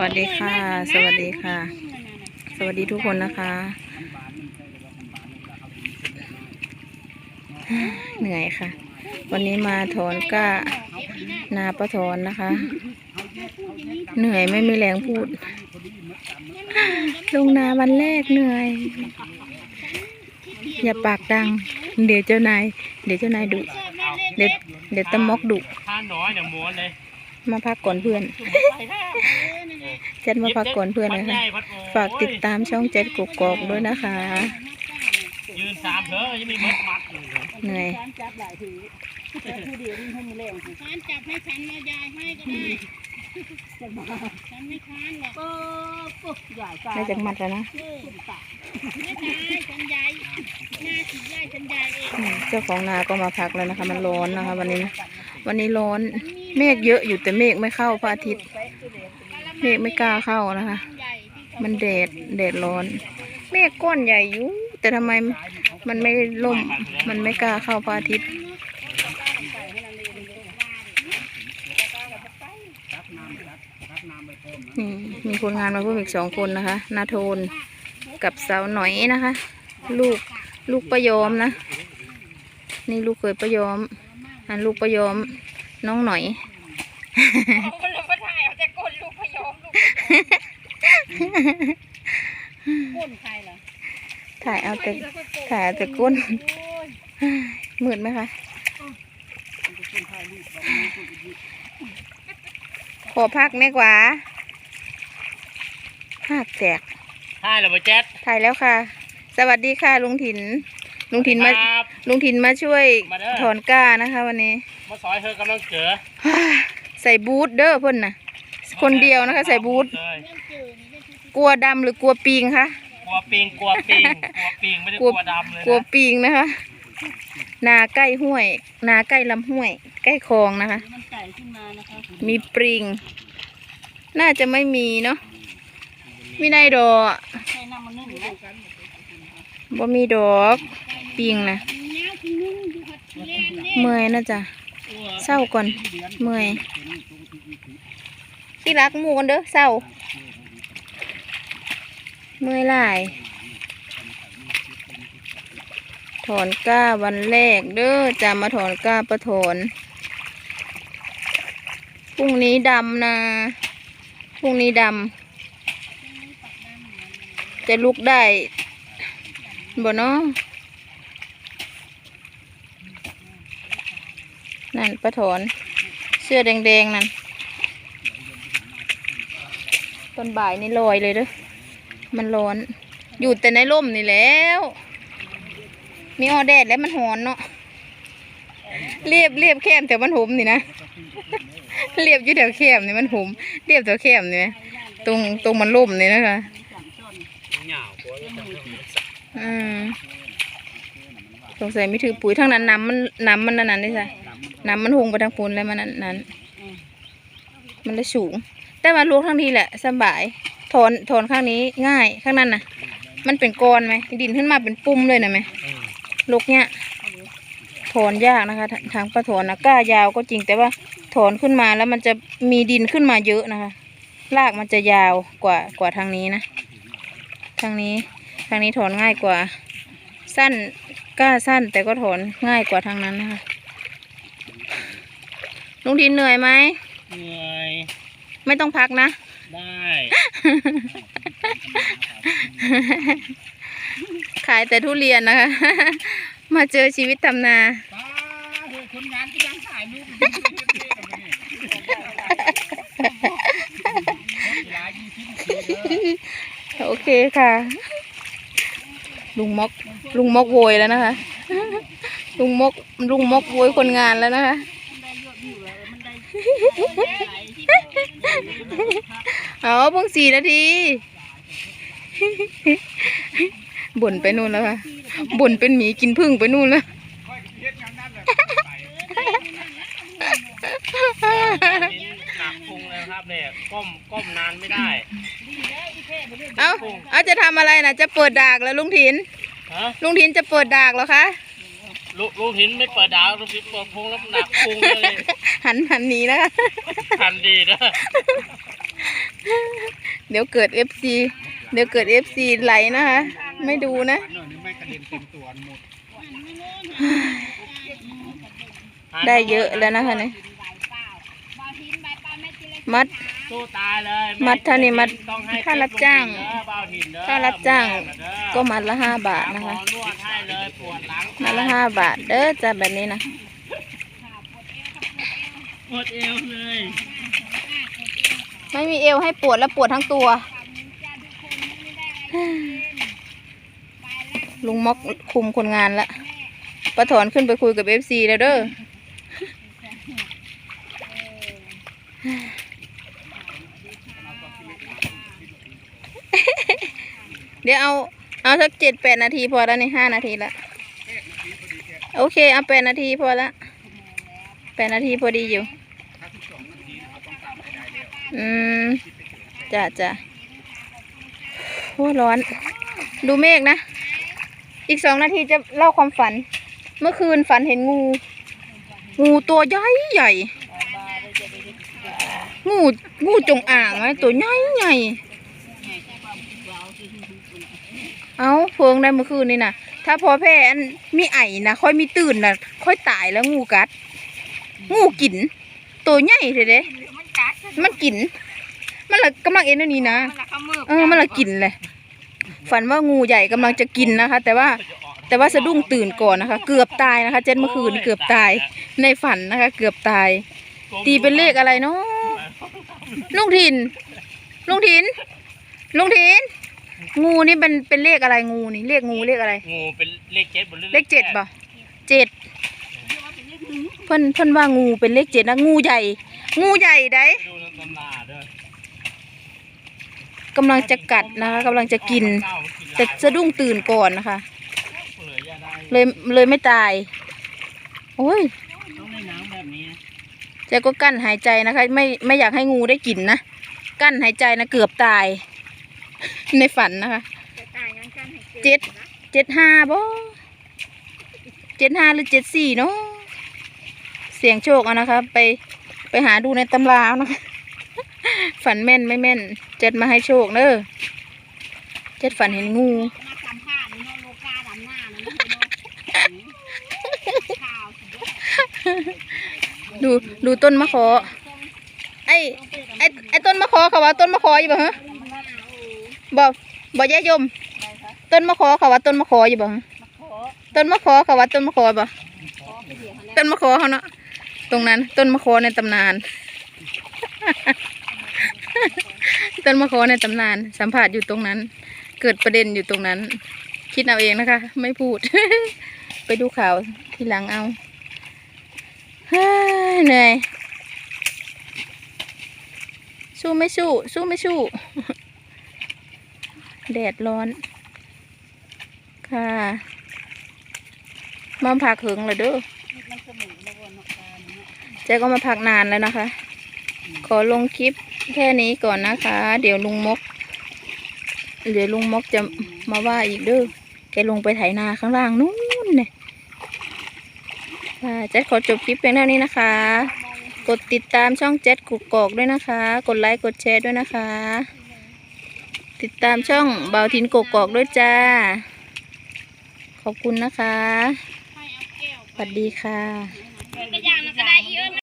วัสดีค่ะ สวัสดีค่ะ สวัสดีทุกคนนะคะ เหนื่อยค่ะ วันนี้มาถอนกล้านาประถอนนะคะ เหนื่อยไม่มีแรงพูด ลงนาวันแรกเหนื่อย อย่าปากดัง เดี๋ยวเจ้านาย เดี๋ยวเจ้านายดุ เดี๋ยวเดี๋ยวตะมอกดุท่าน้อยเนี่ยม้วนเลยมาพักก่อนเพื่อน จัดมาพักก่อนเพื่อนเลยค่ะฝากติดตามช่องเจ็ดกกอกด้วยนะคะ ยืนสามเถอะยังมีมัดมัดอยู่เลยเหนื่อยฉันจับให้ฉันมายายให้ก็ได้ฉันไม่ค้านหรอกได้จากมัดแล้วนะไม่ตายฉันยายหน้าสิยายฉันยายเองอืมเจ้าของนาก็มาพักแล้วนะคะ มันร้อนนะคะ วันนี้ วันนี้ร้อน เมฆเยอะอยู่แต่เมฆไม่เข้าพระอาทิตย์ เมฆไม่กล้าเข้านะคะ มันแดดแดดร้อน เมฆก้อนใหญ่อยู่แต่ทำไมมันไม่ล่ม มันไม่กล้าเข้าพระอาทิตย์นี่มีคนงานมาเพิ่มอีกสองคนนะคะ นาโทนกับสาวหน่อยนะคะ ลูกลูกประยอมนะ นี่ลูกเคยประยอม อันลูกประยอมน้องหน่อย กก้นใครเหรอถ่ายเอาแต่ถ่ายเอาแต่ก้นมืดไหมคะขอพักแน่กว่าหักแตกท่าเหรอบ่แจ๊ดถ่ายแล้วค่ะ สวัสดีค่ะลุงถิน ลุงถินมาครับลุงถินมาช่วยมาเด้อถอนก้านะคะ วันนี้ มาซอยเธอกำลังเจอใส่บูทเด้อเพ่นนะ คนเดียวนะคะ ใส่บูทเลยกลัวดำหรือกลัวปิงคะกลัวปิงกลัวปิงกลัวปิงไม่ได้กกลัลัววดำเลยกลัวนะปิงนะคะ นาใกล้ห้วย นาใกล้ลำห้วย ใกล้คลองนะคะ มันไก่ขึ้นมานะคะมีปริง น่าจะไม่มีเนาะมีในดอกใช้น้ำมันนึ่งนะบ่มีดอกปิงนะเนี้ยคือนึ่งดูผัดเล่นเนี่ยเมื่อยนะจ๊ะเศร้าก่อนเมื่อย ที่รักหมูกันเด้อเศร้าเมื่อยหลายถอนก้าวันแรกเด้อจะมาถอนก้าประถอนพรุ่งนี้ดำนะพรุ่งนี้ดำจะลุกได้บ่เนาะนั่นประถอนเสื้อแดงๆนั่น ตอนบ่ายนี่ลอยเลยเด้อมันร้อน อยู่แต่ในร่มนี่แล้ว มีออแดดแล้วมันหอนเนาะเรียบเรียบแคมแต่มันหุมนี่นะเรียบอยู่แถวแคมนี่มันหุมเรียบแถวแคมนี่ตรงตรงมันล่มนี่นะคะเหงากลัวจะอืมสงสัยไม่ถือปุ๋ยทั้งนั้นน้ำมันน้ำมันนั่นนั่นได้ใช่น้ำมันหงไปทางปูนแล้วมันนั้นนั้น มันเลยสูง แต่ว่าลูกทั้งทีแหละสบายถอนถอนข้างนี้ง่ายข้างนั้นน่ะมันเป็นก้อนไหมดินขึ้นมาเป็นปุ่มเลยนะไหมลูกเนี้ยถอนยากนะคะทางปลาถอนนะก้ายาวก็จริงแต่ว่าถอนขึ้นมาแล้วมันจะมีดินขึ้นมาเยอะนะคะรากมันจะยาวกว่ากว่าทางนี้นะทางนี้ทางนี้ถอนง่ายกว่า สั้นก้าสั้นแต่ก็ถอนง่ายกว่าทางนั้นนะคะลุงทินเหนื่อยไหมเหนื่อย ไม่ต้องพักนะ ได้ ขายแต่ทุเรียนนะคะ มาเจอชีวิตทำนาป้าเฮ้ยคนงานก็ยังถ่ายรูปโอเคค่ะ ลุงมก ลุงมกโวยแล้วนะคะ ลุงมก ลุงมกโวยคนงานแล้วนะคะเอาเพิ่งสี่นาทีบ่นไปนู่นแล้วค่ะบ่นเป็นหมีกินพึ่งไปนู่นแล้วหนักพุงเลยครับเนี่ยก้มก้มนานไม่ได้ เอาเอาจะทำอะไรนะจะเปิดดากแล้วลุงถินฮะลุงถินจะเปิดดากเหรอคะลูกลูกหินไม่เปิดดาวลูกหินเปิดพุงแล้วหนักพุงเลยหันหันหนีนะคะทันดีนะ เดี๋ยวเกิดเอฟซีเดี๋ยวเกิดเอฟซีไหลนะคะ ไม่ดูนะหน่อยนึงไม่กระเด็นเต็มตัวหมดได้เยอะแล้วนะคะเนี่ยมัดสู้ตายเลยมัดเท่านี้มัดต้องให้ค่ารับจ้างเด้อเบาถิ่นเด้อค่ารับจ้างเด้อก็มัดละห้าบาทหานะหมอคะนวดให้เลยปวดหลังมัดละห้าบาทเด้อจ้าแบบนี้นะปวดเอวเลย ไม่มีเอวให้ปวดแล้วปวดทั้งตัว ลุงม็อกคุมคนงานละประถอนขึ้นไปคุยกับเอฟซีแล้วเด้อเดี๋ยวเอา เอาสักเจ็ดแปดนาทีพอแล้วนี่ห้านาทีละโอเค เอาแปดนาทีพอละแปดนาทีพอดีอยู่ อืมจ้ะจ้ะโอ้ร้อน ดูเมฆนะ อีกสองนาทีจะเล่าความฝัน เมื่อคืนฝันเห็นงู งูตัวใหญ่ใหญ่งูงูจงอ่างไหมตัวใหญ่ใหญ่เอาเพิงได้เมื่อคืนนี่นะถ้าพอแพ้อันมีไอนะค่อยมีตื่นนะค่อยตายแล้วงูกัด งูกิน ตัวใหญ่เถอะเด้ มันกิน มันละกำลังเอ็นอันนี้นะเออมันละกินเลย ฝันว่างูใหญ่กำลังจะกินนะคะ แต่ว่าแต่ว่าสะดุ้งตื่นก่อนนะคะ เกือบตายนะคะ เจ็ดเมื่อคืนนี่เกือบตายในฝันนะคะ เกือบตาย ตีเป็นเลขอะไรเนาะลุงทินลุงทินลุงทินงูนี่เป็นเป็นเลขอะไรงูนี่เลขงูเลขอะไร งูเป็นเลขเจ็ดบนเลขเจ็ดป่ะเจ็ดเพิ่นเพิ่นว่างูเป็นเลขเจ็ดนะงูใหญ่ งูใหญ่ได้ ดู ในตำราเด้อกำลังจะกัดนะคะกำลังจะกินเก้ากิน แต่สะดุ้งตื่นก่อนนะคะ เลยอย่าได้เลยเลยไม่ตาย โอ้ยต้องในน้ำแบบนี้นะเจ๊ก็กั้นหายใจนะคะ ไม่ไม่อยากให้งูได้กินนะ กั้นหายใจนะเกือบตาย ในฝันนะคะเจ็ดเจ็ดห้าบ่เจ็ดห้าหรือเจ็ดสี่เนาะเสียงโชคเอานะคะ ไปไปหาดูในตำราเอานะคะ ฝันแม่นไม่แม่น เจ็ดมาให้โชคเด้อเจ็ดฝันเห็นงู มาสัมภาษณ์นี่เนาะโลกาดำหน้านะเนาะข่าวสุดยอดดูดูต้นมะขอ ไอ้ไอ้ไอ้ต้นมะขอเขาว่าต้นมะขออยู่บ่ฮะบอกบอกยายยมต้นมะขอเขาว่าต้นมะขออยู่บ่ฮะต้นมะขอเขาว่าต้นมะขอบ่ต้นมะขอเขาเนาะตรงนั้น ต้นมะขอในตำนาน ต้นมะขอในตำนาน สัมผัสอยู่ตรงนั้น เกิดประเด็นอยู่ตรงนั้น คิดเอาเองนะคะ ไม่พูด ไปดูข่าวทีหลังเอาเฮ้ยเหนื่อยสู้ไม่สู้ สู้ไม่สู้ แดดร้อน ค่ะมาพักหึงเลยเด้อเจ๊ก็มาพักนานแล้วนะคะ ขอลงคลิป แค่นี้ก่อนนะคะ เดี๋ยวลุงมก เดี๋ยวลุงมกจะมาว่าอีกเด้อแกลงไปไถนาข้างล่างนู้นเนี่ยค่ะเจ๊ขอจบคลิปเพียงเท่านี้นะคะ กดติดตามช่องเจ็ดกุกกอกด้วยนะคะ กดไลค์กดแชร์ด้วยนะคะ ติดตามช่องเบาทินกกอกด้วยจ้า ขอบคุณนะคะสวัสดีค่ะ